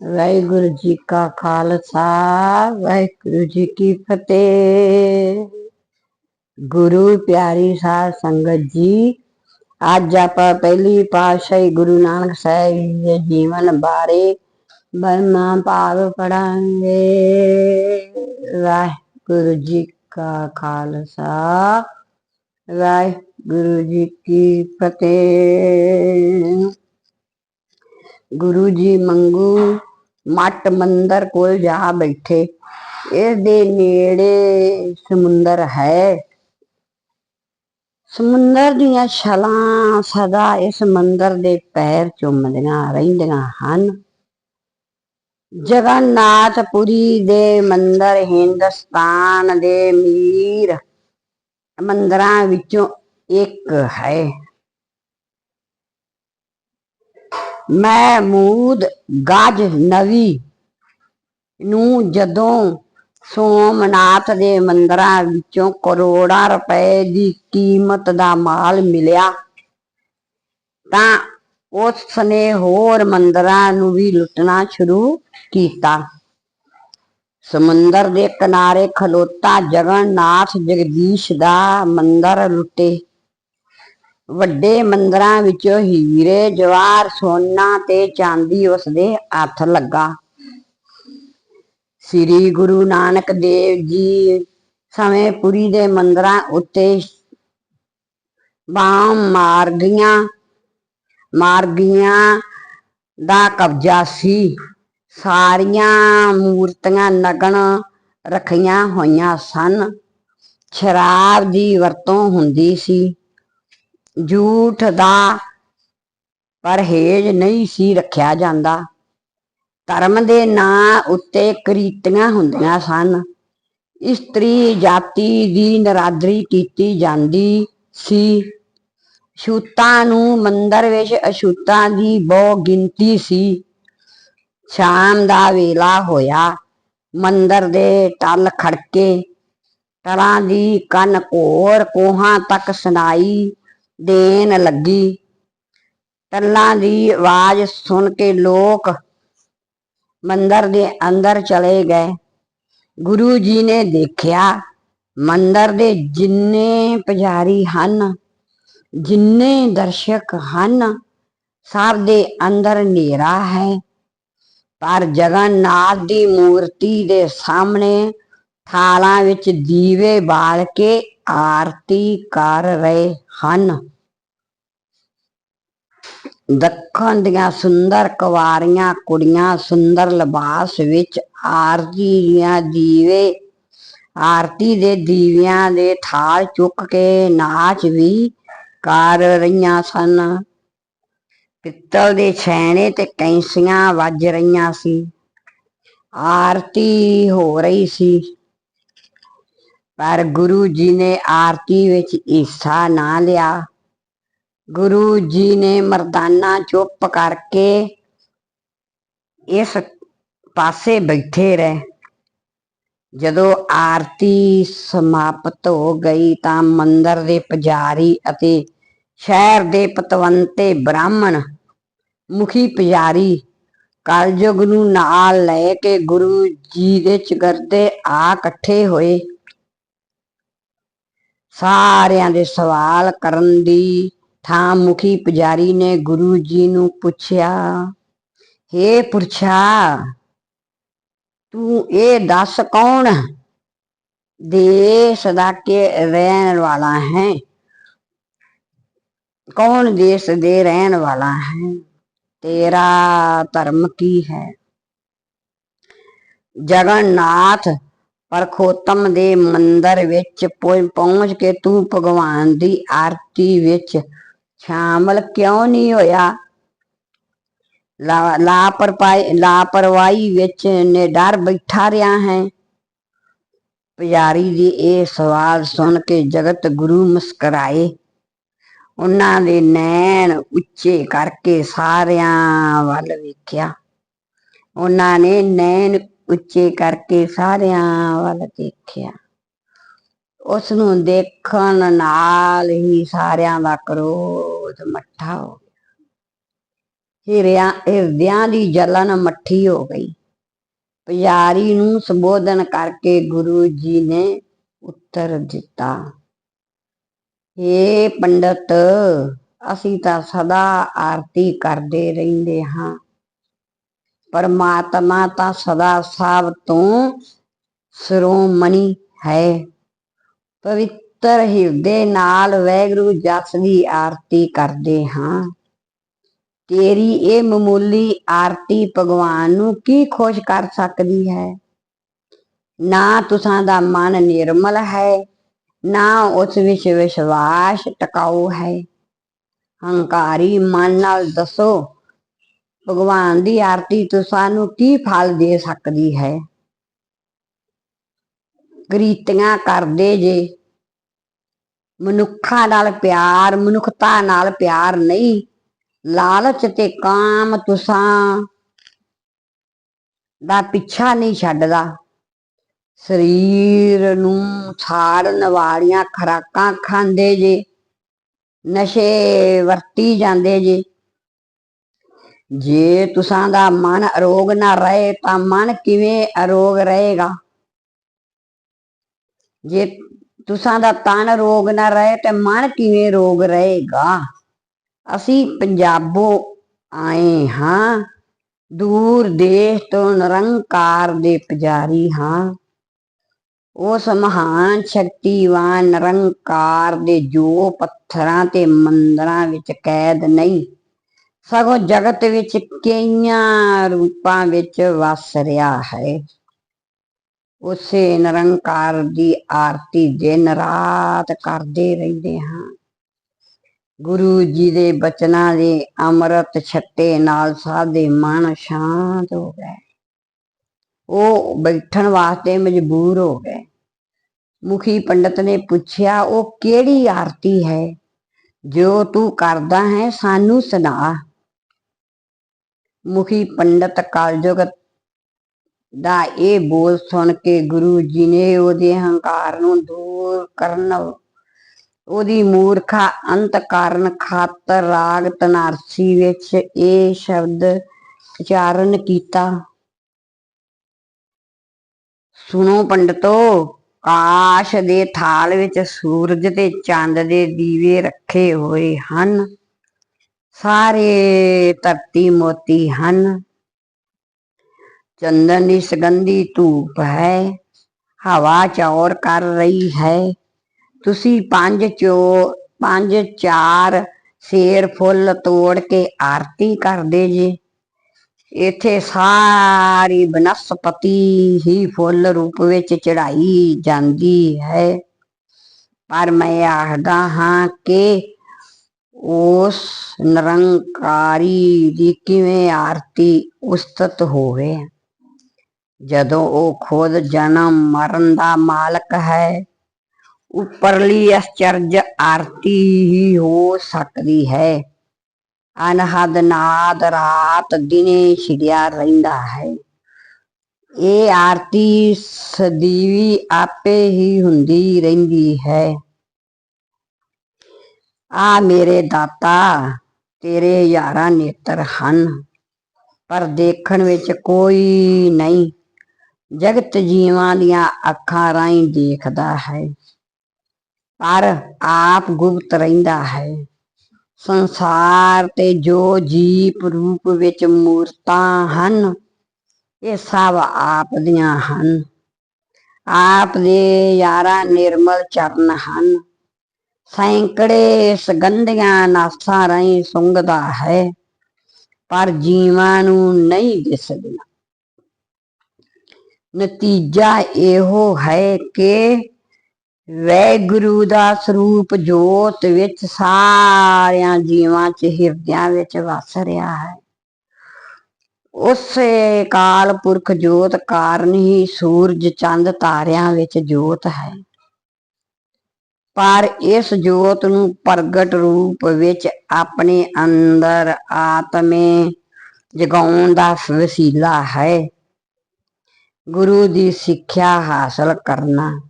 ਵਾਹਿਗੁਰੂ ਜੀ ਕਾ ਖਾਲਸਾ, ਵਾਹਿਗੁਰੂ ਜੀ ਕੀ ਫਤਿਹ। ਗੁਰੂ ਪਿਆਰੀ ਸਾਧ ਸੰਗਤ ਜੀ, ਅੱਜ ਆਪਾਂ ਪਹਿਲੀ ਪਾਤਸ਼ਾਹੀ ਗੁਰੂ ਨਾਨਕ ਸਾਹਿਬ ਜੀ ਦੇ ਜੀਵਨ ਬਾਰੇ ਬਰਮਾ ਭਾਵ ਪੜਾਂਗੇ ਵਾਹਿਗੁਰੂ ਜੀ ਕਾ ਖਾਲਸਾ, ਵਾਹਿਗੁਰੂ ਜੀ ਕੀ ਫਤਿਹ। ਗੁਰੂ ਜੀ ਮੰਗੂ ਮੱਟ ਮੰਦਰ ਕੋਲ ਜਾ ਬੈਠੇ। ਇਸ ਦੇ ਨੇੜੇ ਸਮੁੰਦਰ ਹੈ। ਸਮੁੰਦਰ ਦੀਆਂ ਛਲਾਂ ਸਦਾ ਇਸ ਮੰਦਰ ਦੇ ਪੈਰ ਚੁੰਮਦੀਆਂ ਰਹਿੰਦੀਆਂ ਹਨ। ਜਗਨਨਾਥਪੁਰੀ ਦੇ ਮੰਦਰ, ਹਿੰਦੁਸਤਾਨ ਦੇ ਮੀਰ ਮੰਦਰਾਂ ਵਿੱਚੋਂ ਇੱਕ ਹੈ। ਮਹਿਮੂਦ ਗਜ ਨਵੀ ਨੂੰ ਜਦੋਂ ਸੋਮਨਾਥ ਦੇ ਮੰਦਰਾਂ ਵਿੱਚੋਂ ਕਰੋੜਾਂ ਰੁਪਏ ਦੀ ਕੀਮਤ ਦਾ ਮਾਲ ਮਿਲਿਆ, ਤਾਂ ਉਸ ਨੇ ਹੋਰ ਮੰਦਰਾਂ ਨੂੰ ਵੀ ਲੁੱਟਣਾ ਸ਼ੁਰੂ ਕੀਤਾ। ਸਮੁੰਦਰ ਦੇ ਕਿਨਾਰੇ ਖਲੋਤਾ ਜਗਨਨਾਥ ਜਗਦੀਸ਼ ਦਾ ਮੰਦਰ ਲੁੱਟੇ। ਵੱਡੇ ਮੰਦਰਾਂ ਵਿੱਚੋਂ ਹੀਰੇ, ਜਵਾਰ, ਸੋਨਾ ਤੇ ਚਾਂਦੀ ਉਸਦੇ ਹੱਥ ਲੱਗਾ। ਸ੍ਰੀ ਗੁਰੂ ਨਾਨਕ ਦੇਵ ਜੀ ਸਮੇਂ ਪੁਰੀ ਦੇ ਮੰਦਰਾਂ ਉੱਤੇ ਬਾਮ ਮਾਰਗੀਆਂ ਮਾਰਗੀਆਂ ਦਾ ਕਬਜ਼ਾ ਸੀ। ਸਾਰੀਆਂ ਮੂਰਤੀਆਂ ਨਗਨ ਰੱਖੀਆਂ ਹੋਈਆਂ ਸਨ। ਸ਼ਰਾਬ ਦੀ ਵਰਤੋਂ ਹੁੰਦੀ ਸੀ। ਝੂਠ ਦਾ ਪਰਹੇਜ ਨਹੀਂ ਸੀ ਰੱਖਿਆ ਜਾਂਦਾ। ਧਰਮ ਦੇ ਨਾਂ ਉੱਤੇ ਕ੍ਰੀਤੀਆਂ ਹੁੰਦੀਆਂ ਸਨ। ਇਸਤਰੀ ਜਾਤੀ ਦੀ ਨਰਾਦਰੀ ਕੀਤੀ ਜਾਂਦੀ ਸੀ। ਛੂਤਾਂ ਨੂੰ ਮੰਦਰ ਵਿੱਚ ਅਛੂਤਾਂ ਦੀ ਬਹੁ ਗਿਣਤੀ ਸੀ। ਸ਼ਾਮ ਦਾ ਵੇਲਾ ਹੋਇਆ। ਮੰਦਰ ਦੇ ਟਲ ਖੜਕੇ ਟਲਾਂ ਦੀ ਕੰਨ ਘੋਰ ਕੋਹਾਂ ਤੱਕ ਸੁਣਾਈ। ਦੇਣ ਲੱਗੀ। ਟੱਲਾਂ ਦੀ ਆਵਾਜ਼ ਸੁਣ ਕੇ ਲੋਕ ਮੰਦਰ ਦੇ ਅੰਦਰ ਚਲੇ ਗਏ। ਗੁਰੂ ਜੀ ਨੇ ਦੇਖਿਆ, ਮੰਦਰ ਦੇ ਜਿੰਨੇ ਪੁਜਾਰੀ ਹਨ, ਜਿੰਨੇ ਦਰਸ਼ਕ ਹਨ, ਸਭ ਦੇ ਅੰਦਰ ਹਨੇਰਾ ਹੈ। ਪਰ ਜਗਨਨਾਥ ਦੀ ਮੂਰਤੀ ਦੇ ਸਾਹਮਣੇ ਥਾਲਾਂ ਵਿੱਚ ਦੀਵੇ ਬਾਲ ਕੇ ਆਰਤੀ ਕਰ ਰਹੇ ਹਨ। ਦੱਖਣ ਦੀਆਂ ਸੁੰਦਰ ਕੁਵਾਰੀਆਂ, ਕੁੜੀਆਂ ਸੁੰਦਰ ਲਿਬਾਸ ਵਿੱਚ ਆਰਤੀ ਦੀਆਂ ਦੀਵੇ, ਆਰਤੀ ਦੇ ਦੀਵਿਆਂ ਦੇ ਥਾਲ ਚੁੱਕ ਕੇ ਨਾਚ ਵੀ ਕਰ ਰਹੀਆਂ ਸਨ। ਪਿੱਤਲ ਦੇ ਛੈਣੇ ਤੇ ਕੈਂਸੀਆਂ ਵੱਜ ਰਹੀਆਂ ਸੀ। ਆਰਤੀ ਹੋ ਰਹੀ ਸੀ। ਪਰ ਗੁਰੂ ਜੀ ਨੇ ਆਰਤੀ ਵਿੱਚ ਹਿੱਸਾ ਨਾ ਲਿਆ। ਗੁਰੂ ਜੀ ਨੇ ਮਰਦਾਨਾ ਚੁੱਪ ਕਰਕੇ ਇਸ ਪਾਸੇ ਬੈਠੇ ਰਹੇ। ਜਦੋਂ ਆਰਤੀ ਸਮਾਪਤ ਹੋ ਗਈ ਤਾਂ ਮੰਦਰ ਦੇ ਪੁਜਾਰੀ ਅਤੇ ਸ਼ਹਿਰ ਦੇ ਪਤਵੰਤੇ ਬ੍ਰਾਹਮਣ, ਮੁਖੀ ਪੁਜਾਰੀ ਕਲਯੁਗ ਨੂੰ ਨਾਲ ਲੈ ਕੇ ਗੁਰੂ ਜੀ ਦੇ ਚਗਰਦੇ ਆ ਇਕੱਠੇ ਹੋਏ। ਸਾਰਿਆਂ ਦੇ ਸਵਾਲ ਕਰਨ ਦੀ ਥਾਂ ਮੁਖੀ ਪੁਜਾਰੀ ਨੇ ਗੁਰੂ ਜੀ ਨੂੰ ਪੁੱਛਿਆ हे ਪੁਰਛਾ, ਤੂੰ ਇਹ ਦੱਸ ਕੌਣ? ਦੇਸ਼ ਦਾ ਕੇ ਰਹਿਣ ਵਾਲਾ ਹੈ? ਕੌਣ ਦੇਸ਼ ਦੇ ਰਹਿਣ ਵਾਲਾ ਹੈ? ਤੇਰਾ ਧਰਮ ਕੀ ਹੈ? ਜਗਨਨਾਥ ਪਰ ਖੋਤਮ ਦੇ ਮੰਦਰ ਵਿੱਚ ਪਹੁੰਚ ਕੇ ਤੂੰ ਭਗਵਾਨ ਦੀ ਆਰਤੀ ਵਿੱਚ ਸ਼ਾਮਲ ਕਿਉਂ ਨਹੀਂ ਹੋਇਆ? ਲਾਪਰਵਾਹੀ ਲਾਪਰਵਾਹੀ ਵਿੱਚ ਨਿਡਰ ਬੈਠਾ ਰਿਹਾ ਹੈ। ਪੁਜਾਰੀ ਦੇ ਇਹ ਸਵਾਲ ਸੁਣ ਕੇ ਜਗਤ ਗੁਰੂ ਮੁਸਕਰਾਏ। ਉਹਨਾਂ ਦੇ ਨੈਣ ਉੱਚੇ ਕਰਕੇ ਸਾਰਿਆਂ ਵੱਲ ਵੇਖਿਆ। ਉਹਨਾਂ ਨੇ ਨੈਣ ਉੱਚੇ ਕਰਕੇ ਸਾਰਿਆਂ ਵੱਲ ਦੇਖਿਆ। ਉਸ ਨੂੰ ਦੇਖਣ ਨਾਲ ਹੀ ਸਾਰਿਆਂ ਦਾ ਕਰੋਧ ਮੱਠਾ ਹੋ ਗਿਆ। ਹਿਰਿਆ, ਹਿਰਦਿਆਂ ਦੀ ਜਲਨ ਮੱਠੀ ਹੋ ਗਈ। ਪੁਜਾਰੀ ਨੂੰ ਸੰਬੋਧਨ ਕਰਕੇ ਗੁਰੂ ਜੀ ਨੇ ਉੱਤਰ ਦਿੱਤਾ ਏ ਪੰਡਤ, ਅਸੀਂ ਤਾਂ ਸਦਾ ਆਰਤੀ ਕਰਦੇ ਰਹਿੰਦੇ ਹਾਂ। ਪਰਮਾਤਮਾ ਤਾਂ ਸਦਾ ਸਭ ਤੋਂ ਸਰੋਮਣੀ ਹੈ। ਪਵਿੱਤਰ ਹਿਰਦੇ ਨਾਲ ਵੈਗਰੂ ਜਸ ਦੀ ਆਰਤੀ ਕਰਦੇ ਹਾਂ। ਤੇਰੀ ਇਹ ਮਾਮੂਲੀ ਆਰਤੀ ਭਗਵਾਨ ਨੂੰ ਕੀ ਖੁਸ਼ ਕਰ ਸਕਦੀ ਹੈ? ਨਾ ਤੁਸਾਂ ਦਾ ਮਨ ਨਿਰਮਲ ਹੈ, ਨਾ ਉਸ ਵਿੱਚ ਵਿਸ਼ਵਾਸ ਟਿਕਾਊ ਹੈ। ਹੰਕਾਰੀ ਮਨ ਨਾਲ ਦੱਸੋ ਭਗਵਾਨ ਦੀ ਆਰਤੀ ਤੋਂ ਸਾਨੂੰ ਕੀ ਫਲ ਦੇ ਸਕਦੀ ਹੈ? ਕ੍ਰੀਤੀਆਂ ਕਰਦੇ ਜੇ, ਮਨੁੱਖਾਂ ਨਾਲ ਪਿਆਰ, ਮਨੁੱਖਤਾ ਨਾਲ ਪਿਆਰ ਨਹੀਂ, ਲਾਲਚ ਤੇ ਕਾਮ ਤੁਸਾਂ ਦਾ ਪਿੱਛਾ ਨਹੀਂ ਛੱਡਦਾ। ਸਰੀਰ ਨੂੰ ਛਾੜਨ ਵਾਲੀਆਂ ਖਰਾਕਾਂ ਖਾਂਦੇ ਜੇ, ਨਸ਼ੇ ਵਰਤੀ ਜਾਂਦੇ ਜੇ ਜੇ ਤੁਸਾਂ ਦਾ ਮਨ ਅਰੋਗ ਨਾ ਰਹੇ, ਤਾਂ ਮਨ ਕਿਵੇਂ ਅਰੋਗ ਰਹੇਗਾ? ਜੇ ਤੁਸਾਂ ਦਾ ਤਨ ਰੋਗ ਨਾ ਰਹੇ, ਤੇ ਮਨ ਕਿਵੇਂ ਰੋਗ ਰਹੇਗਾ? ਅਸੀਂ ਪੰਜਾਬੋ ਆਏ ਹਾਂ। ਦੂਰ ਦੇਸ਼ ਤੋਂ ਨਿਰੰਕਾਰ ਦੇ ਪੁਜਾਰੀ ਹਾਂ। ਉਸ ਮਹਾਨ ਸ਼ਕਤੀਵਾਨ ਨਿਰੰਕਾਰ ਦੇ ਜੋ ਪੱਥਰਾਂ ਤੇ ਮੰਦਰਾਂ ਵਿੱਚ ਕੈਦ ਨਹੀਂ ਸਗੋਂ ਜਗਤ ਵਿੱਚ ਕਈਆਂ ਰੂਪਾਂ ਵਿੱਚ ਵਸ ਰਿਹਾ ਹੈ। ਉਸੇ ਨਿਰੰਕਾਰ ਦੀ ਆਰਤੀ ਦਿਨ ਰਾਤ ਕਰਦੇ ਰਹਿੰਦੇ ਹਾਂ। ਗੁਰੂ ਜੀ ਦੇ ਬਚਨਾਂ ਦੇ ਅੰਮ੍ਰਿਤ ਛੱਟੇ ਨਾਲ ਸਾਦੇ ਮਨ ਸ਼ਾਂਤ ਹੋ ਗਏ। ਉਹ ਬੈਠਣ ਵਾਸਤੇ ਮਜਬੂਰ ਹੋ ਗਏ। ਮੁਖੀ ਪੰਡਤ ਨੇ ਪੁੱਛਿਆ, ਉਹ ਕਿਹੜੀ ਆਰਤੀ ਹੈ? ਜੋ ਤੂੰ ਕਰਦਾ ਹੈ, ਸਾਨੂੰ ਸੁਣਾ। ਮੁਖੀ ਪੰਡਤ ਕਲਯੁਗ ਦਾ ਇਹ ਬੋਲ ਸੁਣ ਕੇ ਗੁਰੂ ਜੀ ਨੇ ਉਹਦੇ ਹੰਕਾਰ ਨੂੰ ਦੂਰ ਕਰਨ ਉਹਦੀ ਮੂਰਖਾ ਅੰਤ ਕਾਰਨ ਖਾਤਰ ਰਾਗ ਤਨਾਰਸੀ ਵਿੱਚ ਇਹ ਸ਼ਬਦ ਉਚਾਰਨ ਕੀਤਾ। ਸੁਣੋ ਪੰਡਤੋ, ਕਾਸ਼ ਦੇ ਥਾਲ ਵਿੱਚ ਸੂਰਜ ਤੇ ਚੰਦ ਦੇ ਦੀਵੇ ਰੱਖੇ ਹੋਏ ਹਨ। ਸਾਰੇ ਧਰਤੀ ਮੋਤੀ ਹਨ। ਚੰਦਨ ਦੀ ਸੁਗੰਧੀ ਧੂਪ ਹੈ। ਹਵਾ ਚੌਰ ਕਰ ਰਹੀ ਹੈ। ਤੁਸੀਂ ਪੰਜ ਚੋ ਪੰਜ ਚਾਰ ਸ਼ੇਰ ਫੁੱਲ ਤੋੜ ਕੇ ਆਰਤੀ ਕਰਦੇ ਜੇ। ਇੱਥੇ ਸਾਰੀ ਬਨਸਪਤੀ ਹੀ ਫੁੱਲ ਰੂਪ ਵਿੱਚ ਚੜਾਈ ਜਾਂਦੀ ਹੈ। ਪਰ ਮੈਂ ਆਖਦਾ ਹਾਂ ਕਿ ਉਸ ਨਿਰੰਕਾਰੀ ਦੀ ਕਿਵੇਂ ਆਰਤੀ ਉਸਤਤ ਹੋਵੇ? ਜਦੋਂ ਉਹ ਖੁਦ ਜਨਮ ਮਰਨ ਦਾ ਮਾਲਕ ਹੈ, ਉੱਪਰਲੀ ਅਚਰਜ ਆਰਤੀ ਹੀ ਹੋ ਸਕਦੀ ਹੈ। ਅਨਹਦ ਨਾਦ ਰਾਤ ਦਿਨੇ ਛਿੜਿਆ ਰਹਿੰਦਾ ਹੈ। ਇਹ ਆਰਤੀ ਸਦੀਵੀ ਆਪੇ ਹੀ ਹੁੰਦੀ ਰਹਿੰਦੀ ਹੈ। ਆ ਮੇਰੇ ਦਾਤਾ, ਤੇਰੇ ਹਜ਼ਾਰਾਂ ਨੇਤਰ ਹਨ, ਪਰ ਦੇਖਣ ਵਿੱਚ ਕੋਈ ਨਹੀਂ। ਜਗਤ ਜੀਵਾਂ ਦੀਆਂ ਅੱਖਾਂ ਰਾਹੀਂ ਦੇਖਦਾ ਹੈ, ਪਰ ਆਪ ਗੁਪਤ ਰਹਿੰਦਾ ਹੈ। ਸੰਸਾਰ ਤੇ ਜੋ ਜੀਪ ਰੂਪ ਵਿੱਚ ਮੂਰਤਾਂ ਹਨ, ਇਹ ਸਭ ਆਪ ਦੀਆਂ ਹਨ। ਆਪ ਦੇ ਯਾਰਾ ਨਿਰਮਲ ਚਰਨ ਹਨ। ਸੈਂਕੜੇ ਸੁਗੰਧੀਆਂ ਨਾਸਾਂ ਰਾਹੀਂ ਸੁੰਘਦਾ ਹੈ, ਪਰ ਜੀਵਾਂ ਨੂੰ ਨਹੀਂ ਦਿਸਦੀਆਂ। ਨਤੀਜਾ ਇਹੋ ਹੈ ਕਿ ਵੈਗੁਰੂ ਦਾ ਸਰੂਪ ਜੋਤ ਵਿੱਚ ਸਾਰਿਆਂ ਜੀਵਾਂ 'ਚ ਹਿਰਦਿਆਂ ਵਿੱਚ ਵਸ ਰਿਹਾ ਹੈ। ਉਸੇ ਕਾਲ ਪੁਰਖ ਜੋਤ ਕਾਰਨ ਹੀ ਸੂਰਜ ਚੰਦ ਤਾਰਿਆਂ ਵਿੱਚ ਜੋਤ ਹੈ। ਪਰ ਇਸ ਜੋਤ ਨੂੰ ਪ੍ਰਗਟ ਰੂਪ ਵਿੱਚ ਆਪਣੇ ਅੰਦਰ ਆਤਮੇ ਜਗਾਉਣ ਦਾ ਵਸੀਲਾ ਹੈ। ਗੁਰੂ ਦੀ ਸਿੱਖਿਆ ਹਾਸਲ ਕਰਨਾ।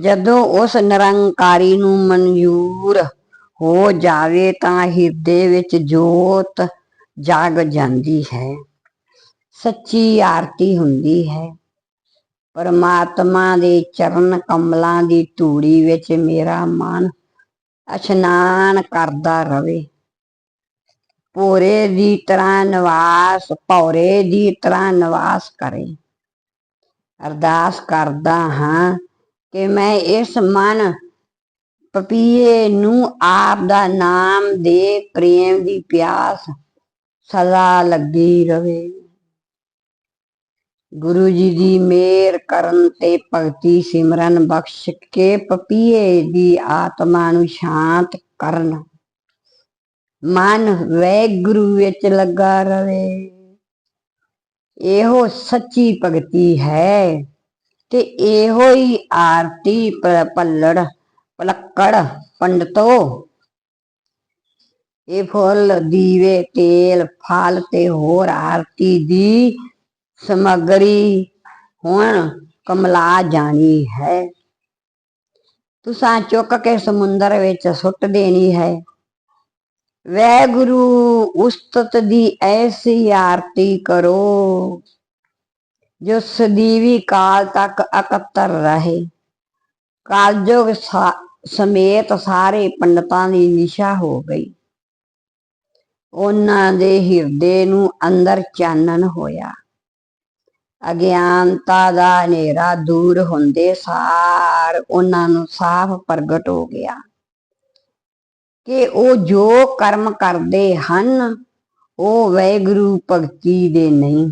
ਜਦੋਂ ਉਸ ਨਿਰੰਕਾਰੀ ਨੂੰ ਮਨਜ਼ੂਰ ਹੋ ਜਾਵੇ ਤਾਂ ਹਿਰਦੇ ਵਿੱਚ ਜੋਤ ਜਾਗ ਜਾਂਦੀ ਹੈ। ਸੱਚੀ ਆਰਤੀ ਹੁੰਦੀ ਹੈ। ਪਰਮਾਤਮਾ ਦੇ ਚਰਨ ਕਮਲਾਂ ਦੀ ਧੂੜੀ ਵਿੱਚ ਮੇਰਾ ਮਨ ਇਸ਼ਨਾਨ ਕਰਦਾ ਰਵੇ। ਪੋਰੇ ਦੀ ਤਰ੍ਹਾਂ ਨਿਵਾਸ, ਭੌਰੇ ਦੀ ਤਰ੍ਹਾਂ ਨਿਵਾਸ ਕਰੇ। ਅਰਦਾਸ ਕਰਦਾ ਹਾਂ ਕਿ ਮੈਂ ਇਸ ਮਨ ਪਪੀਏ ਨੂੰ ਆਪ ਦਾ ਨਾਮ ਦੇ ਪ੍ਰੇਮ ਦੀ ਪਿਆਸ ਸਦਾ ਲੱਗੀ ਰਵੇ। ਗੁਰੂ ਜੀ ਦੀ ਮਿਹਰ ਕਰਨ ਤੇ ਭਗਤੀ ਸਿਮਰਨ ਬਖਸ਼ ਕੇ ਪਪੀਏ ਦੀ ਆਤਮਾ ਨੂੰ ਸ਼ਾਂਤ ਕਰਨ। ਮਨ ਵੈਗੁਰੂ ਵਿੱਚ ਲੱਗਾ ਰਵੇ। ਇਹੋ ਸੱਚੀ ਭਗਤੀ ਹੈ ਤੇ ਇਹੋ ਹੀ ਆਰਤੀ ਪੱਲੜ ਪਲੱਕੜ ਪੰਡਤੋ। ਇਹ ਫੁੱਲ ਦੀਵੇ, ਤੇਲ, ਫਲ ਤੇ ਹੋਰ ਆਰਤੀ ਦੀ ਸਮਗਰੀ ਹੁਣ, ਕਮਲਾ ਜਾਣੀ ਹੈ। ਤੁਸਾਂ ਚੁੱਕ ਕੇ ਸਮੁੰਦਰ ਵਿੱਚ ਸੁੱਟ ਦੇਣੀ ਹੈ। ਵੈਗੁਰੂ ਉਸਤਤ ਦੀ ਐਸੀ ਆਰਤੀ ਕਰੋ ਜੋ ਸਦੀਵੀ ਕਾਲ ਤੱਕ ਇਕੱਤਰ ਰਹੇ। ਕਾਲਯੁਗ ਸਮੇਤ ਸਾਰੇ ਪੰਡਤਾਂ ਦੀ ਨਿਸ਼ਾ ਹੋ ਗਈ। ਉਹਨਾਂ ਦੇ ਹਿਰਦੇ ਨੂੰ ਅੰਦਰ ਚਾਨਣ ਹੋਇਆ। ਅਗਿਆਨਤਾ ਦਾ ਹਨੇਰਾ ਦੂਰ ਹੁੰਦੇ ਸਾਰ ਉਹਨਾਂ ਨੂੰ ਸਾਫ਼ ਪ੍ਰਗਟ ਹੋ ਗਿਆ। ਕਿ ਉਹ ਜੋ ਕਰਮ ਕਰਦੇ ਹਨ, ਉਹ ਵੈਗੁਰੂ ਭਗਤੀ ਦੇ ਨਹੀਂ।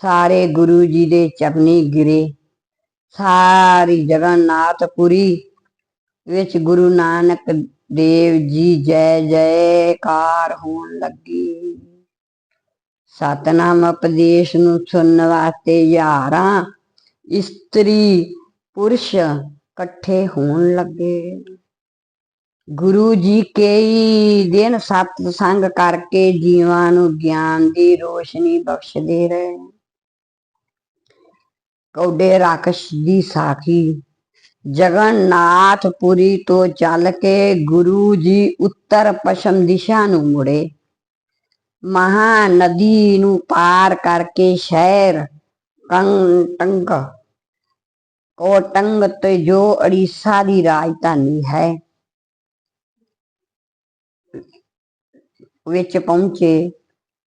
ਸਾਰੇ ਗੁਰੂ ਜੀ ਦੇ ਚਰਨੀ ਗਿਰੇ। ਸਾਰੀ ਜਗਨਨਾਥਪੁਰੀ ਵਿੱਚ ਗੁਰੂ ਨਾਨਕ ਦੇਵ ਜੀ ਜੈ ਜੈਕਾਰ ਹੋਣ ਲੱਗੀ। ਸਤਨਾਮ ਉਪਦੇਸ਼ ਨੂੰ ਸੁਣਨ ਵਾਸਤੇ ਯਾਰਾਂ ਇਸਤਰੀ ਪੁਰਸ਼ ਇਕੱਠੇ ਹੋਣ ਲੱਗੇ। ਗੁਰੂ ਜੀ ਕਈ ਦਿਨ ਸਤਸੰਗ ਕਰਕੇ ਜੀਵਾਂ ਨੂੰ ਗਿਆਨ ਦੀ ਰੋਸ਼ਨੀ ਬਖਸ਼ਦੇ ਰਹੇ। ਕੌਡੇ ਰਾਕਸ਼ ਦੀ ਸਾਖੀ, ਜਗਨਨਾਥਪੁਰੀ ਤੋਂ ਚੱਲ ਕੇ ਗੁਰੂ ਜੀ ਉੱਤਰ ਪਸ਼ਮ ਦਿਸ਼ਾ ਨੂੰ ਮੁੜੇ। ਮਹਾ ਨਦੀ ਨੂੰ ਪਾਰ ਕਰਕੇ ਸ਼ਹਿਰ ਕੰਟੰਗ ਕੋਟੰਗ ਤੇ ਜੋ ਉੜੀਸਾ ਦੀ ਰਾਜਧਾਨੀ ਹੈ, ਵਿੱਚ ਪਹੁੰਚੇ।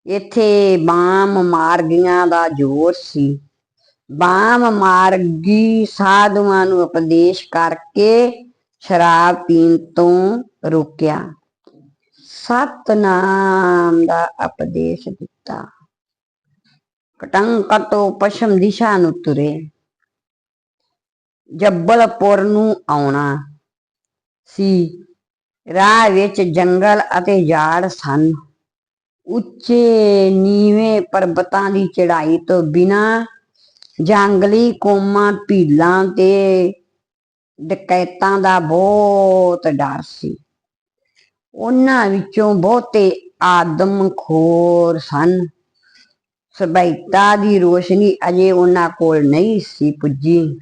ਇੱਥੇ ਬਾਮ ਮਾਰਗੀਆਂ ਦਾ ਜੋਰ ਸੀ। ਬਾਮ ਮਾਰਗੀ ਸਾਧੂਆਂ ਨੂੰ ਉਪਦੇਸ਼ ਕਰਕੇ ਸ਼ਰਾਬ ਪੀਣ ਤੋਂ ਰੋਕਿਆ। ਸਤਨਾਮ ਦਾ ਉਪਦੇਸ਼ ਦਿੱਤਾ ਕਟੰਕ ਤੋਂ ਪਸ਼ਮ ਦਿਸ਼ਾ ਨੂੰ ਤੁਰੇ ਜੱਬਲਪੁਰ ਨੂੰ ਆਉਣਾ ਸੀ ਰਾਹ ਵਿੱਚ ਜੰਗਲ ਅਤੇ ਝਾੜ ਸਨ ਉੱਚੇ ਨੀਵੇਂ ਪਰਬਤਾਂ ਦੀ ਚੜ੍ਹਾਈ ਤੋਂ ਬਿਨਾ ਜੰਗਲੀ ਕੋਮਾਂ ਭੀਲਾਂ ਤੇ ਡਕੈਤਾਂ ਦਾ ਬਹੁਤ ਡਰ ਸੀ ਉਹਨਾਂ ਵਿੱਚੋਂ ਬਹੁਤੇ ਆਦਮਖੋਰ ਸਨ। ਸਬੈਤਾ ਦੀ ਰੋਸ਼ਨੀ ਅਜੇ ਉਹਨਾਂ ਕੋਲ ਨਹੀਂ ਸੀ ਪੁੱਜੀ।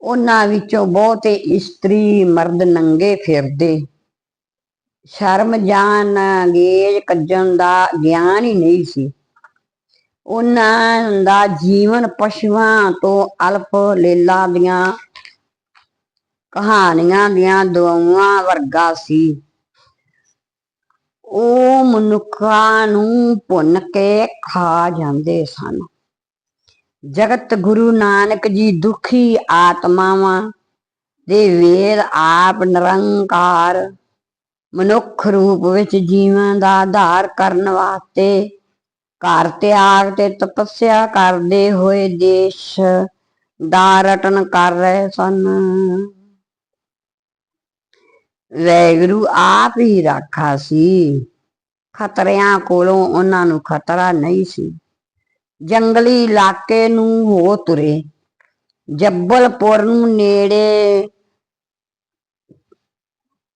ਉਹਨਾਂ ਵਿੱਚੋਂ ਬਹੁਤੇ ਇਸਤਰੀ ਮਰਦ ਨੰਗੇ ਫਿਰਦੇ। ਸ਼ਰਮ ਜਾਨ ਗੇਜ ਕੱਜਣ ਦਾ ਗਿਆਨ ਹੀ ਨਹੀਂ ਸੀ। ਉਹਨਾਂ ਦਾ ਜੀਵਨ ਪਸ਼ੂਆਂ ਤੋਂ ਅਲਪ ਲੀਲਾ ਦੀਆਂ ਕਹਾਣੀਆਂ ਦੀਆਂ ਦੁਆਵਾਂ ਵਰਗਾ ਸੀ। ਉਹ ਮਨੁੱਖਾਂ ਨੂੰ ਭੁੰਨ ਕੇ ਖਾ ਜਾਂਦੇ ਸਨ। ਜਗਤ ਗੁਰੂ ਨਾਨਕ ਜੀ ਦੁਖੀ ਆਤਮਾਵਾਂ ਦੇ ਵੇਦ ਆਪ ਨਿਰੰਕਾਰ ਮਨੁੱਖ ਰੂਪ ਵਿੱਚ ਜੀਵਾਂ ਦਾ ਆਧਾਰ ਕਰਨ ਵਾਸਤੇ ਘਰ ਤਿਆਗ ਤੇ ਤਪੱਸਿਆ ਕਰਦੇ ਹੋਏ ਦੇਸ਼ ਦਾ ਰਟਨ ਕਰ ਰਹੇ ਸਨ। ਵੈਗਰੂ ਆਪ ਹੀ ਰਾਖਾ ਸੀ। ਖਤਰਿਆਂ ਕੋਲੋਂ ਉਹਨਾਂ ਨੂੰ ਖਤਰਾ ਨਹੀਂ ਸੀ। ਜੰਗਲੀ ਇਲਾਕੇ ਨੂੰ ਹੋ ਤੁਰੇ। ਜੱਬਲਪੁਰ ਨੂੰ ਨੇੜੇ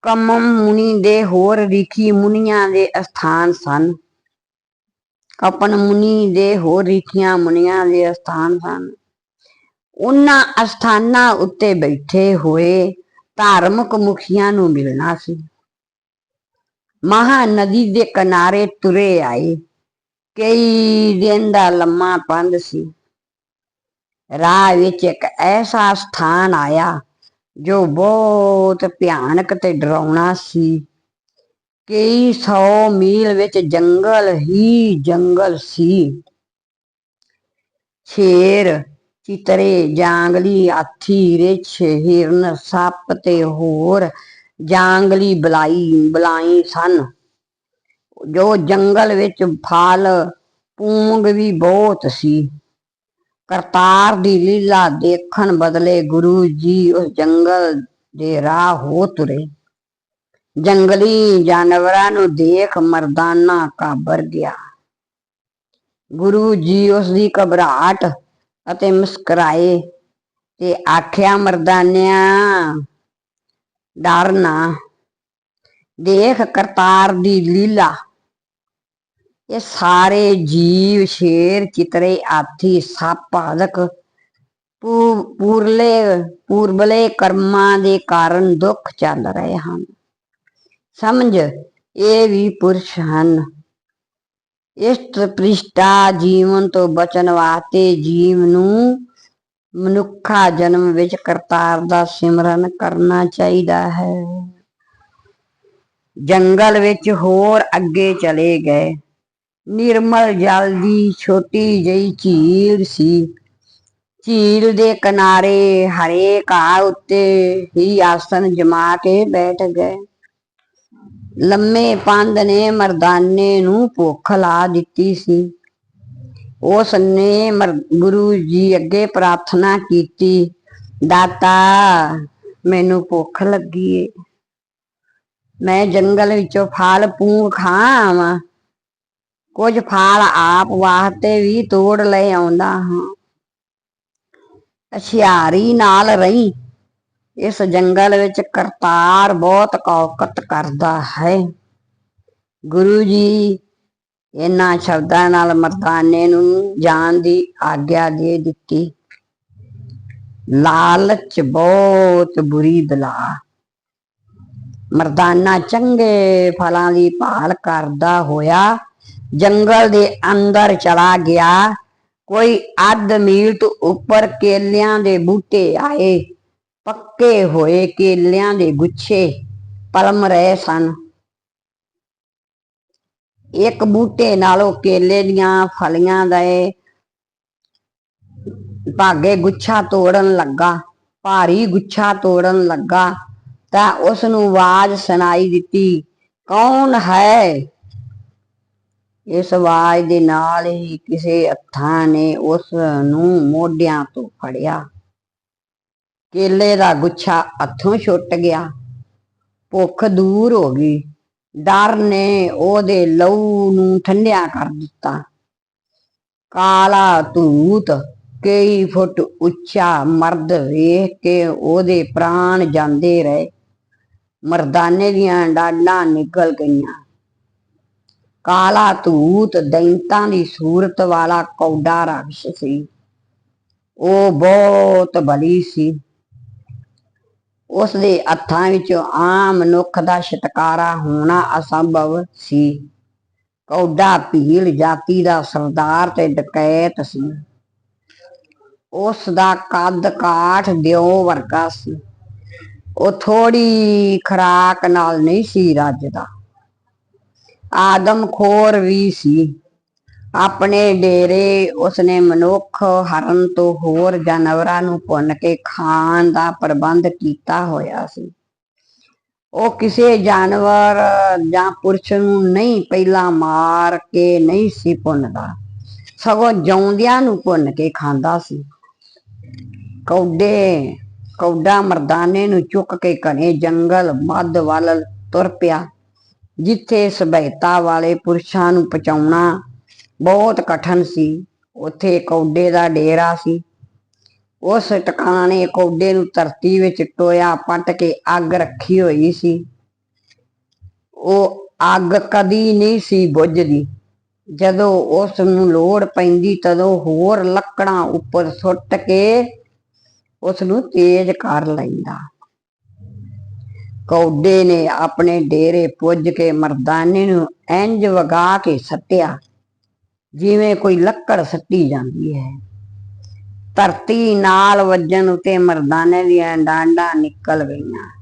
ਕਮਮ ਮੁਨੀ ਦੇ ਹੋਰ ਰਿਖੀ ਮੁਨੀਆਂ ਦੇ ਅਸਥਾਨ ਸਨ। ਕਪਨ ਮੁਨੀ ਦੇ ਹੋਰ ਰਿਖੀਆਂ ਮੁਨੀਆਂ ਦੇ ਅਸਥਾਨ ਸਨ। ਉਹਨਾਂ ਅਸਥਾਨਾਂ ਉੱਤੇ ਬੈਠੇ ਹੋਏ ਧਾਰਮਿਕ ਮੁਖੀਆਂ ਨੂੰ ਮਿਲਣਾ ਸੀ। ਮਹਾ ਨਦੀ ਦੇ ਕਿਨਾਰੇ ਤੁਰੇ ਆਏ। ਕਈ ਦਿਨ ਦਾ ਲੰਮਾ ਪੰਧ ਸੀ। ਰਾਹ ਵਿੱਚ ਇੱਕ ਐਸਾ ਸਥਾਨ ਆਇਆ ਜੋ ਬਹੁਤ ਭਿਆਨਕ ਤੇ ਡਰਾਉਣਾ ਸੀ। ਕਈ ਸੌ ਮੀਲ ਵਿੱਚ ਜੰਗਲ ਹੀ ਜੰਗਲ ਸੀ। ਸ਼ੇਰ ਚਿਤਰੇ ਜਾਂਗਲੀ ਹਾਥੀ ਰਿੱਛ ਹਿਰਨ ਸੱਪ ਤੇ ਹੋਰ ਜਾਂਗਲੀ ਬਲਾਈ ਬਲਾਈ ਸਨ। ਜੋ ਜੰਗਲ ਵਿੱਚ ਫਲ ਪੂੰਗ ਵੀ ਬਹੁਤ ਸੀ। ਕਰਤਾਰ ਦੀ ਲੀਲਾ ਦੇਖਣ ਬਦਲੇ ਗੁਰੂ ਜੀ ਉਸ ਜੰਗਲ ਦੇ ਰਾਹ ਹੋ ਤੁਰੇ। ਜੰਗਲੀ ਜਾਨਵਰਾਂ ਨੂੰ ਦੇਖ ਮਰਦਾਨਾ ਕਾਬਰ ਗਿਆ। ਗੁਰੂ ਜੀ ਉਸ ਦੀ ਘਬਰਾਹਟ ਅਤੇ ਮੁਸਕਰਾਏ ਤੇ ਆਖਿਆ, ਮਰਦਾਨਿਆ, ਡਰ ਨਾ। ਦੇਖ ਕਰਤਾਰ ਦੀ ਲੀਲਾ। ਇਹ ਸਾਰੇ ਜੀਵ ਸ਼ੇਰ, ਚਿਤਰੇ ਆਥੀ ਸੱਪ ਆਦਿਕ ਪੂ- ਪੂਰਲੇ, ਪੂਰਬਲੇ ਕਰਮਾਂ ਦੇ ਕਾਰਨ ਦੁੱਖ ਚੱਲ ਰਹੇ ਹਨ। ਸਮਝ, ਇਹ ਵੀ ਪੁਰਸ਼ ਹਨ। ਇਸ ਤ੍ਰਿਸ਼ਟਾ ਜੀਵਨ ਤੋਂ ਬਚਣ ਵਾਸਤੇ ਜੀਵ ਨੂੰ ਮਨੁੱਖਾ ਜਨਮ ਵਿੱਚ ਕਰਤਾਰ ਦਾ ਸਿਮਰਨ ਕਰਨਾ ਚਾਹੀਦਾ ਹੈ। ਜੰਗਲ ਵਿੱਚ ਹੋਰ ਅੱਗੇ ਚਲੇ ਗਏ। ਨਿਰਮਲ ਜਲ ਦੀ ਛੋਟੀ ਜਿਹੀ ਝੀਲ ਸੀ। ਝੀਲ ਦੇ ਕਿਨਾਰੇ ਹਰੇ ਘਾਹ ਉੱਤੇ ਹੀ ਆਸਨ ਜਮਾ ਕੇ ਬੈਠ ਗਏ। ਲੰਮੇ ਪੰਦ ਨੇ ਮਰਦਾਨੇ ਨੂੰ ਭੁੱਖ ਲਾ ਦਿੱਤੀ ਸੀ। ਉਸ ਨੇ ਮਰ- ਗੁਰੂ ਜੀ ਅੱਗੇ ਪ੍ਰਾਰਥਨਾ ਕੀਤੀ, ਦਾਤਾ, ਮੈਨੂੰ ਭੁੱਖ ਲੱਗੀ ਏ। ਮੈਂ ਜੰਗਲ ਵਿੱਚੋਂ ਫਲ, ਪੂੰਗ ਖਾਵਾਂ। ਕੁਝ ਫਲ ਆਪ ਵਾਸਤੇ ਵੀ ਤੋੜ ਲੈ ਆਉਂਦਾ ਹਾਂ। ਹੁਸ਼ਿਆਰੀ ਨਾਲ ਰਹੀ। ਇਸ ਜੰਗਲ ਵਿੱਚ ਕਰਤਾਰ ਬਹੁਤ ਕੌਕਤ ਕਰਦਾ ਹੈ। ਗੁਰੂ ਜੀ ਇਹਨਾਂ ਸ਼ਬਦਾਂ ਨਾਲ ਮਰਦਾਨੇ ਨੂੰ ਜਾਣ ਦੀ ਆਗਿਆ ਦੇ ਦਿੱਤੀ। ਲਾਲਚ ਬਹੁਤ ਬੁਰੀ ਬਲਾ ਮਰਦਾਨਾ ਚੰਗੇ ਫਲਾਂ ਦੀ ਭਾਲ ਕਰਦਾ ਹੋਇਆ ਜੰਗਲ ਦੇ ਅੰਦਰ ਚਲਾ ਗਿਆ। ਕੋਈ ਅੱਧ ਮੀਲ ਤੋਂ ਉੱਪਰ ਕੇਲਿਆਂ ਦੇ ਬੂਟੇ ਆਏ। ਪੱਕੇ ਹੋਏ ਕੇਲਿਆਂ ਦੇ ਗੁੱਛੇ ਪਲਮ ਰਹੇ ਸਨ। ਇੱਕ ਬੂਟੇ ਨਾਲੋਂ ਕੇਲੇ ਦੀਆਂ ਫਲੀਆਂ ਦੇ ਭਾਗੇ ਗੁੱਛਾ ਤੋੜਨ ਲੱਗਾ, ਭਾਰੀ ਗੁੱਛਾ ਤੋੜਨ ਲੱਗਾ ਤਾਂ ਉਸ ਨੂੰ ਆਵਾਜ਼ ਸੁਣਾਈ ਦਿੱਤੀ, ਕੌਣ ਹੈ? ਇਸ ਆਵਾਜ਼ ਦੇ ਨਾਲ ਹੀ ਕਿਸੇ ਅੱਥਾਂ ਨੇ ਉਸ ਨੂੰ ਮੋਢਿਆਂ ਤੋਂ ਫੜਿਆ। ਕੇਲੇ ਦਾ ਗੁੱਛਾ ਹੱਥੋਂ ਛੁੱਟ ਗਿਆ। ਭੁੱਖ ਦੂਰ ਹੋ ਗਈ। ਡਰ ਨੇ ਉਹਦੇ ਲਹੂ ਨੂੰ ਠੰਡਿਆ ਕਰ ਦਿੱਤਾ। ਕਾਲਾ ਧੂਤ ਕਈ ਫੁੱਟ ਉੱਚਾ ਮਰਦ ਵੇਖ ਕੇ ਉਹਦੇ ਪ੍ਰਾਣ ਜਾਂਦੇ ਰਹੇ। ਮਰਦਾਨੇ ਦੀਆਂ ਡਾਡਾਂ ਨਿਕਲ ਗਈਆਂ। ਕਾਲਾ ਧੂਤ ਦੈਂਤਾਂ ਦੀ ਸੂਰਤ ਵਾਲਾ ਕੌਡਾ ਰਾਖਸ਼ ਸੀ। ਉਹ ਬਹੁਤ ਬਲੀ ਸੀ। ਉਸ ਦੇ ਹੱਥਾਂ ਵਿੱਚ ਆਮ ਮਨੁੱਖ ਦਾ ਛਟਕਾਰਾ ਹੋਣਾ ਅਸੰਭਵ ਸੀ। ਕੌਡਾ ਭੀਲ ਜਾਤੀ ਦਾ ਸਰਦਾਰ ਤੇ ਡਕੈਤ ਸੀ। ਉਸ ਦਾ ਕੱਦ ਕਾਠ ਦਿਓ ਵਰਗਾ ਸੀ। ਉਹ ਥੋੜੀ ਖਰਾਕ ਨਾਲ ਨਹੀਂ ਸੀ ਰੱਜਦਾ। ਆਦਮਖੋਰ ਵੀ ਸੀ। ਆਪਣੇ ਡੇਰੇ ਉਸਨੇ ਮਨੁੱਖ ਹਰਨ ਤੋਂ ਹੋਰ ਜਾਨਵਰਾਂ ਨੂੰ ਭੁੰਨ ਕੇ ਖਾਣ ਦਾ ਪ੍ਰਬੰਧ ਕੀਤਾ ਹੋਇਆ ਸੀ। ਉਹ ਕਿਸੇ ਜਾਨਵਰ ਜਾਂ ਪੁਰਸ਼ ਨੂੰ ਨਹੀਂ ਪਹਿਲਾਂ ਮਾਰ ਕੇ ਨਹੀਂ ਸੀ ਭੁੰਨਦਾ, ਸਗੋਂ ਜਿਉਂਦਿਆਂ ਨੂੰ ਭੁੰਨ ਕੇ ਖਾਂਦਾ ਸੀ। ਕੌਡੇ, ਕੌਡਾ ਮਰਦਾਨੇ ਨੂੰ ਚੁੱਕ ਕੇ ਘਣੇ ਜੰਗਲ ਮੱਧ ਵੱਲ ਤੁਰ ਪਿਆ, ਜਿੱਥੇ ਸਭੈਤਾ ਵਾਲੇ ਪੁਰਸ਼ਾਂ ਨੂੰ ਪਹੁੰਚਾਉਣਾ ਬਹੁਤ ਕਠਨ ਸੀ। ਉੱਥੇ ਕੌਡੇ ਦਾ ਡੇਰਾ ਸੀ। ਉਸ ਟਿਕਾਣੇ ਕੌਡੇ ਨੂੰ ਧਰਤੀ ਵਿੱਚ ਟੋਇਆ, ਪੱਟ ਕੇ ਅੱਗ ਰੱਖੀ ਹੋਈ ਸੀ। ਉਹ ਅੱਗ ਕਦੀ ਨਹੀਂ ਸੀ ਬੁੱਝਦੀ। ਜਦੋਂ ਉਸ ਨੂੰ ਲੋੜ ਪੈਂਦੀ, ਤਦੋਂ ਹੋਰ ਲੱਕੜਾਂ ਉੱਪਰ ਸੁੱਟ ਕੇ ਉਸ ਨੂੰ ਤੇਜ਼ ਕਰ ਲੈਂਦਾ। ਕੌਡੇ ਨੇ ਆਪਣੇ ਡੇਰੇ ਪੁੱਜ ਕੇ ਮਰਦਾਨੇ ਨੂੰ ਇੰਜ ਵਗਾ ਕੇ ਸੱਟਿਆ। ਜਿਵੇਂ ਕੋਈ ਲੱਕੜ ਸੱਟੀ ਜਾਂਦੀ ਹੈ। ਧਰਤੀ ਨਾਲ ਵੱਜਣ ਉਤੇ ਮਰਦਾਨੇ ਦੀਆਂ ਡਾਂਡਾਂ ਨਿਕਲ ਗਈਆਂ।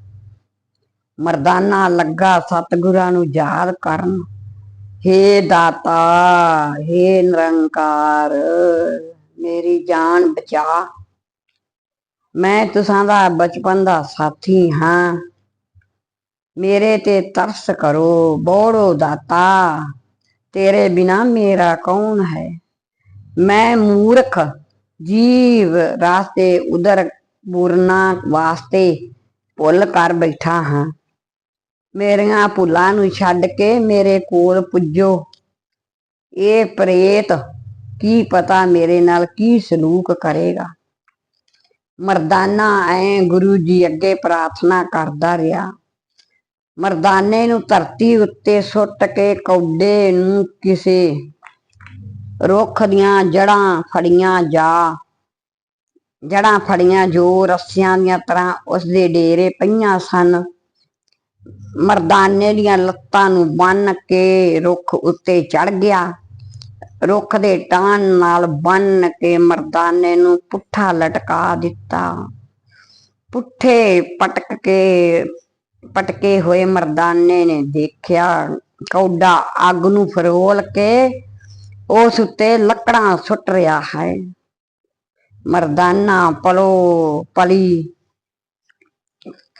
ਮਰਦਾਨਾ ਲੱਗਾ ਸਤਿਗੁਰਾਂ ਨੂੰ ਯਾਦ ਕਰਨ। ਹੇ ਦਾਤਾ, ਹੇ ਨਿਰੰਕਾਰ, ਮੇਰੀ ਜਾਨ ਬਚਾ। ਮੈਂ ਤੁਸਾਂ ਦਾ ਬਚਪਨ ਦਾ ਸਾਥੀ ਹਾਂ। ਮੇਰੇ ਤੇ ਤਰਸ ਕਰੋ, ਬੋੜੋ ਦਾਤਾ। ਤੇਰੇ ਬਿਨਾ ਮੇਰਾ ਕੌਣ ਹੈ? ਮੈਂ ਮੂਰਖ, ਜੀਵ ਰਾਸਤੇ ਉਧਰ ਪੂਰਨਾ ਵਾਸਤੇ ਭੁੱਲ ਕਰ ਬੈਠਾ ਹਾਂ। ਮੇਰੀਆਂ ਭੁੱਲਾਂ ਨੂੰ ਛੱਡ ਕੇ ਮੇਰੇ ਕੋਲ ਪੁੱਜੋ। ਇਹ ਪ੍ਰੇਤ ਕੀ ਪਤਾ ਮੇਰੇ ਨਾਲ ਕੀ ਸਲੂਕ ਕਰੇਗਾ? ਮਰਦਾਨਾ ਐ ਗੁਰੂ ਜੀ ਅੱਗੇ ਪ੍ਰਾਰਥਨਾ ਕਰਦਾ ਰਿਹਾ। ਮਰਦਾਨੇ ਨੂੰ ਧਰਤੀ ਉੱਤੇ ਸੁੱਟ ਕੇ ਕੌਡੇ ਨੂੰ ਕਿਸੇ ਰੁੱਖ ਦੀਆਂ ਜੜਾਂ ਫੜੀਆਂ ਜਾ। ਜੜਾਂ ਫੜੀਆਂ ਜੋ ਰੱਸਿਆਂ ਦੀਆਂ ਤਰ੍ਹਾਂ ਉਸ ਦੇ ਡੇਰੇ ਪਈਆਂ ਸਨ। ਮਰਦਾਨੇ ਦੀਆਂ ਲੱਤਾਂ ਨੂੰ ਬੰਨ ਕੇ ਰੁੱਖ ਉੱਤੇ ਚੜ ਗਿਆ। ਰੁੱਖ ਦੇ ਟਾਹਣ ਨਾਲ ਬੰਨ ਕੇ ਮਰਦਾਨੇ ਨੂੰ ਪੁੱਠਾ ਲਟਕਾ ਦਿੱਤਾ। ਪੁੱਠੇ ਪਟਕ ਕੇ ਪਟਕੇ ਹੋਏ ਮਰਦਾਨੇ ਨੇ ਦੇਖਿਆ ਕੌਡਾ ਅੱਗ ਨੂੰ ਫਰੋਲ ਕੇ ਉਸ ਉੱਤੇ ਲੱਕੜਾਂ ਸੁੱਟ ਰਿਹਾ ਹੈ। ਮਰਦਾਨਾ ਪਲੋ ਪਲੀ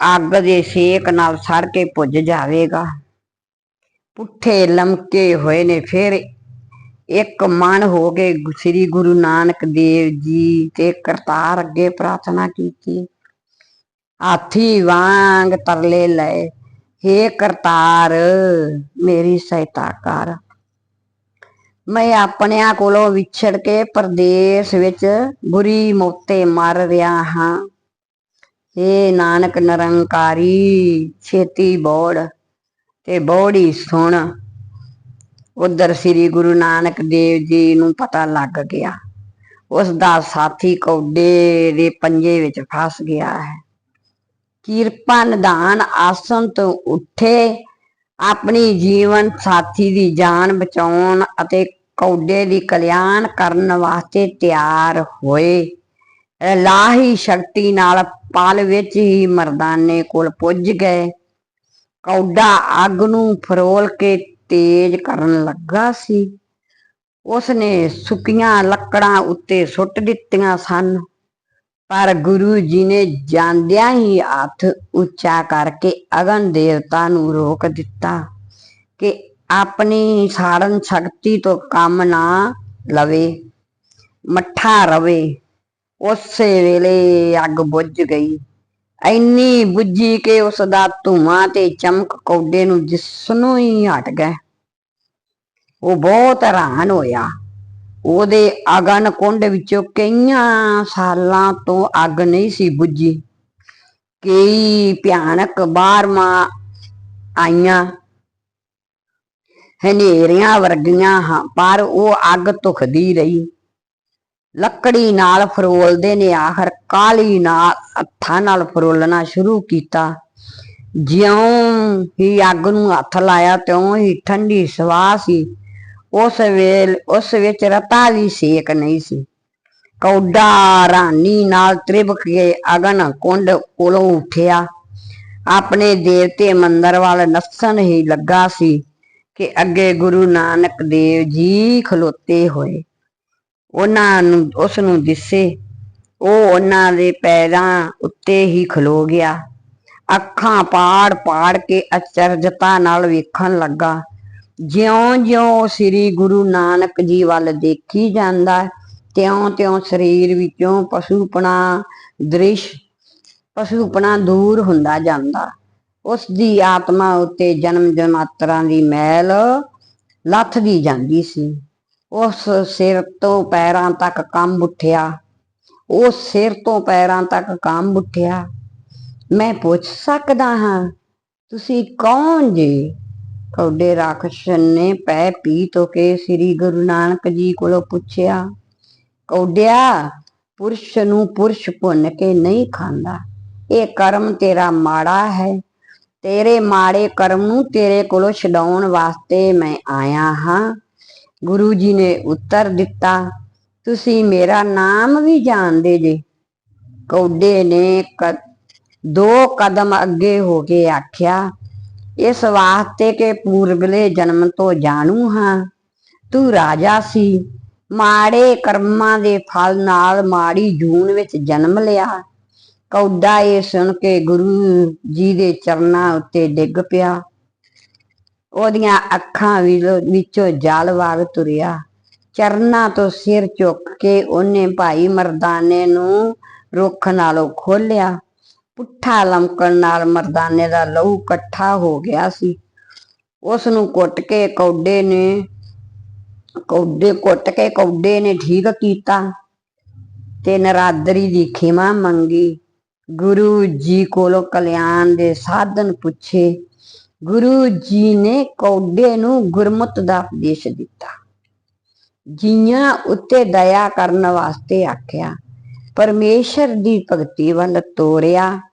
ਅੱਗ ਦੇ ਸੇਕ ਨਾਲ ਸੜ ਕੇ ਪੁੱਜ ਜਾਵੇਗਾ। ਪੁੱਠੇ ਲਮਕੇ ਹੋਏ ਨੇ ਫਿਰ ਇੱਕ ਮਨ ਹੋ ਕੇ ਸ੍ਰੀ ਗੁਰੂ ਨਾਨਕ ਦੇਵ ਜੀ ਤੇ ਕਰਤਾਰ ਅੱਗੇ ਪ੍ਰਾਰਥਨਾ ਕੀਤੀ। ਹਾਥੀ ਵਾਂਗ ਤਰਲੇ ਲਏ। ਹੇ ਕਰਤਾਰ, ਮੇਰੀ ਸਹਾਇਤਾ ਕਰ। ਮੈਂ ਆਪਣਿਆਂ ਕੋਲੋਂ ਵਿਛੜ ਕੇ ਪਰਦੇਸ ਵਿੱਚ ਬੁਰੀ ਮੌਤੇ ਮਰ ਰਿਹਾ ਹਾਂ। ਏ ਨਾਨਕ ਨਿਰੰਕਾਰੀ, ਛੇਤੀ ਬੋੜ ਤੇ ਬੋੜੀ ਸੁਣ। ਉਧਰ ਸ੍ਰੀ ਗੁਰੂ ਨਾਨਕ ਦੇਵ ਜੀ ਨੂੰ ਪਤਾ ਲੱਗ ਗਿਆ। ਉਸ ਦਾ ਸਾਥੀ ਕੌਡੇ ਦੇ ਪੰਜੇ ਵਿੱਚ ਫਸ ਗਿਆ ਹੈ। ਕਿਰਪਾ ਨਿਦਾਨ ਆਸਨ ਤੋਂ ਉੱਠੇ, ਆਪਣੀ ਜੀਵਨ ਸਾਥੀ ਦੀ ਜਾਨ ਬਚਾਉਣ ਅਤੇ ਕੌਡੇ ਦੀ ਕਲਿਆਣ ਕਰਨ ਵਾਸਤੇ ਤਿਆਰ ਹੋਏ। ਇਲਾਹੀ ਸ਼ਕਤੀ ਨਾਲ ਪਲ ਵਿੱਚ ਹੀ ਮਰਦਾਨੇ ਕੋਲ ਪੁੱਜ ਗਏ। ਕੌਡਾ ਅੱਗ ਨੂੰ ਫਰੋਲ ਕੇ ਤੇਜ਼ ਕਰਨ ਲੱਗਾ ਸੀ। ਉਸਨੇ ਸੁੱਕੀਆਂ ਲੱਕੜਾਂ ਉੱਤੇ ਸੁੱਟ ਦਿੱਤੀਆਂ ਸਨ। ਪਰ ਗੁਰੂ ਜੀ ਨੇ ਜਾਂਦਿਆਂ ਹੀ ਹੱਥ ਉੱਚਾ ਕਰਕੇ ਅਗਨ ਦੇਵਤਾ ਨੂੰ ਰੋਕ ਦਿੱਤਾ ਕਿ ਆਪਣੀ ਸਾੜਨ ਸ਼ਕਤੀ ਤੋਂ ਕੰਮ ਨਾ ਲਵੇ, ਮੱਠਾ ਰਵੇ। ਉਸੇ ਵੇਲੇ ਅੱਗ ਬੁੱਝ ਗਈ। ਐਨੀ ਬੁੱਝੀ ਕਿ ਉਸ ਦਾ ਧੂਆਂ ਤੇ ਚਮਕ ਕੌਡੇ ਨੂੰ ਜਿਸਨੂੰ ਹੀ ਹਟ ਗਏ। ਉਹ ਬਹੁਤ ਹੈਰਾਨ ਹੋਇਆ। ਉਹਦੇ ਅਗਨ ਕੁੰਡ ਵਿੱਚੋਂ ਕਈਆਂ ਸਾਲਾਂ ਤੋਂ ਅੱਗ ਨਹੀਂ ਸੀ ਬੁੱਝੀ। ਕਈ ਭਿਆਨਕ ਬਾਰਮਾਂ ਆਈਆਂ। ਹਨੇਰੀਆਂ ਵਰਗੀਆਂ ਪਰ ਉਹ ਅੱਗ ਧੁਖਦੀ ਰਹੀ। ਲੱਕੜੀ ਨਾਲ ਫਰੋਲਦੇ ਨੇ ਆਖਰ ਕਾਲੀ ਨਾਲ ਹੱਥਾਂ ਨਾਲ ਫਰੋਲਣਾ ਸ਼ੁਰੂ ਕੀਤਾ। ਜਿਉਂ ਹੀ ਅੱਗ ਨੂੰ ਹੱਥ ਲਾਇਆ, ਤਿਉਂ ਹੀ ਠੰਡੀ ਸਵਾਹ ਸੀ। ਉਸ ਵੇਲ, ਉਸ ਵਿੱਚ ਰਤਾ ਵੀ ਸੇਕ ਨਹੀਂ ਸੀ। ਕੌਡਾ ਰਾਨੀ ਨਾਲ ਤ੍ਰਿਬਕ ਕੇ ਅਗਨ ਕੁੰਡ ਕੋਲੋਂ ਉੱਠਿਆ। ਆਪਣੇ ਦੇਵਤੇ ਮੰਦਰ ਵੱਲ ਨੱਸਣ ਹੀ ਲੱਗਾ ਸੀ ਕਿ ਅੱਗੇ ਗੁਰੂ ਨਾਨਕ ਦੇਵ ਜੀ ਖਲੋਤੇ ਹੋਏ। ਉਹਨਾਂ ਨੂੰ, ਉਸ ਨੂੰ ਦਿਸੇ। ਉਹ ਉਹਨਾਂ ਦੇ ਪੈਰਾਂ ਉੱਤੇ ਹੀ ਖਲੋ ਗਿਆ। ਅੱਖਾਂ ਪਾੜ ਪਾੜ ਕੇ ਅਚਰਜਤਾ ਨਾਲ ਵੇਖਣ ਲੱਗਾ। ਜਿਉਂ-ਜਿਉਂ ਸ੍ਰੀ ਗੁਰੂ ਨਾਨਕ ਜੀ ਵੱਲ ਦੇਖੀ ਜਾਂਦਾ ਤਿਉਂ-ਤਿਉਂ ਸਰੀਰ ਵਿੱਚੋਂ ਪਸ਼ੂਪਣਾ ਦ੍ਰਿਸ਼, ਪਸ਼ੂਪਣਾ ਦੂਰ ਹੁੰਦਾ ਜਾਂਦਾ ਉਸ ਦੀ ਆਤਮਾ ਉੱਤੇ ਜਨਮ ਜਨਮਾਤਰਾਂ ਦੀ ਮੈਲ ਲੱਥਦੀ ਜਾਂਦੀ ਸੀ। ਉਸ ਸਿਰ ਤੋਂ ਪੈਰਾਂ ਤੱਕ ਕੰਮ ਉੱਠਿਆ। ਉਹ ਸਿਰ ਤੋਂ ਪੈਰਾਂ ਤੱਕ ਕੰਮ ਉੱਠਿਆ। ਮੈਂ ਪੁੱਛ ਸਕਦਾ ਹਾਂ, ਤੁਸੀਂ ਕੌਣ ਜੀ? ਕੌਡੇ ਰਾਖਸ਼ਨ ਨੇ ਪੈ ਪੀ ਤੋਂ ਕੇ ਸ੍ਰੀ ਗੁਰੂ ਨਾਨਕ ਜੀ ਕੋਲੋਂ ਪੁੱਛਿਆ, ਕੌਡਿਆ, ਪੁਰਸ਼ ਨੂੰ ਪੁਰਸ਼ ਭੁੰਨ ਕੇ ਨਹੀਂ ਖਾਂਦਾ। ਇਹ ਕਰਮ ਤੇਰਾ ਮਾੜਾ ਹੈ। ਤੇਰੇ ਮਾੜੇ ਕਰਮ ਨੂੰ ਤੇਰੇ ਕੋਲੋਂ ਛਡਾਉਣ ਵਾਸਤੇ ਮੈਂ ਆਇਆ ਹਾਂ। ਗੁਰੂ ਜੀ ਨੇ ਉੱਤਰ ਦਿੱਤਾ, ਤੁਸੀਂ ਮੇਰਾ ਨਾਮ ਵੀ ਜਾਣਦੇ ਜੇ। ਕੌਡੇ ਨੇ ਕ- ਦੋ ਕਦਮ ਅੱਗੇ ਹੋ ਕੇ ਆਖਿਆ ਇਸ ਵਾਸਤੇ ਕਿ ਪੂਰਬਲੇ ਜਨਮ ਤੋਂ ਜਾਣੂ ਹਾਂ। ਤੂੰ ਰਾਜਾ ਸੀ। ਮਾੜੇ ਕਰਮਾਂ ਦੇ ਫਲ ਨਾਲ ਮਾੜੀ ਜੂਨ ਵਿੱਚ ਜਨਮ ਲਿਆ। ਕੌਡਾ ਇਹ ਸੁਣ ਕੇ ਗੁਰੂ ਜੀ ਦੇ ਚਰਨਾਂ ਉੱਤੇ ਡਿੱਗ ਪਿਆ। ਉਹਦੀਆਂ ਅੱਖਾਂ ਵਿੱਚੋਂ- ਜਲ ਵਗ ਤੁਰਿਆ। ਚਰਨਾਂ ਤੋਂ ਸਿਰ ਚੁੱਕ ਕੇ ਉਹਨੇ ਭਾਈ ਮਰਦਾਨੇ ਨੂੰ ਰੁੱਖ ਨਾਲੋਂ ਖੋਲਿਆ ਪੁੱਠਾ ਲਮਕਣ ਨਾਲ ਮਰਦਾਨੇ ਦਾ ਲਹੂ ਇਕੱਠਾ ਹੋ ਗਿਆ ਸੀ। ਉਸ ਨੂੰ ਕੁੱਟ ਕੇ ਕੌਡੇ ਨੇ, ਕੌਡੇ ਕੁੱਟ ਕੇ ਕੌਡੇ ਨੇ ਠੀਕ ਕੀਤਾ ਤੇ ਨਰਾਦਰੀ ਦੀ ਖਿਮਾ ਮੰਗੀ। ਗੁਰੂ ਜੀ ਕੋਲੋਂ ਕਲਿਆਣ ਦੇ ਸਾਧਨ ਪੁੱਛੇ। ਗੁਰੂ ਜੀ ਨੇ ਕੌਡੇ ਨੂੰ ਗੁਰਮਤ ਦਾ ਉਪਦੇਸ਼ ਦਿੱਤਾ। ਜੀਆਂ ਉੱਤੇ ਦਇਆ ਕਰਨ ਵਾਸਤੇ ਆਖਿਆ, ਪਰਮੇਸ਼ਰ ਦੀ ਭਗਤੀ ਵੱਲ ਤੋਰਿਆ।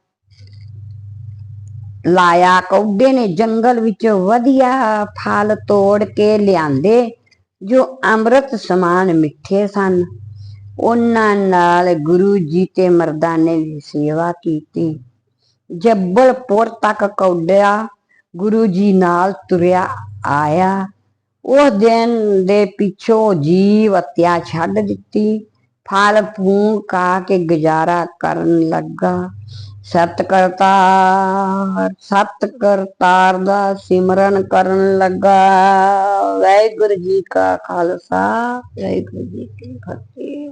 ਲਾਇਆ, ਕੌਡੇ ਨੇ ਜੰਗਲ ਵਿੱਚ ਵਧੀਆ ਫਲ ਤੋੜ ਕੇ ਲਿਆਂਦੇ, ਜੋ ਅੰਮ੍ਰਿਤ ਸਮਾਨ ਮਿੱਠੇ ਸਨ। ਉਹਨਾਂ ਨਾਲ ਗੁਰੂ ਜੀ ਤੇ ਮਰਦਾਨੇ ਦੀ ਸੇਵਾ ਕੀਤੀ। ਜੱਬਲਪੁਰ ਤੱਕ ਕੌਡਿਆ, ਗੁਰੂ ਜੀ ਨਾਲ ਤੁਰਿਆ ਆਇਆ। ਉਸ ਦਿਨ ਦੇ ਪਿੱਛੋਂ ਜੀਵ ਹੱਤਿਆ ਛੱਡ ਦਿੱਤੀ। ਫਲ ਫੂਕ ਖਾ ਕੇ ਗੁਜ਼ਾਰਾ ਕਰਨ ਲੱਗਾ। ਸਤ ਕਰਤਾਰ ਸਤ ਕਰਤਾਰ ਦਾ ਸਿਮਰਨ ਕਰਨ ਲੱਗਾ। ਵਾਹਿਗੁਰੂ ਜੀ ਕਾ ਖਾਲਸਾ, ਵਾਹਿਗੁਰੂ ਜੀ ਕੀ ਫਤਿਹ।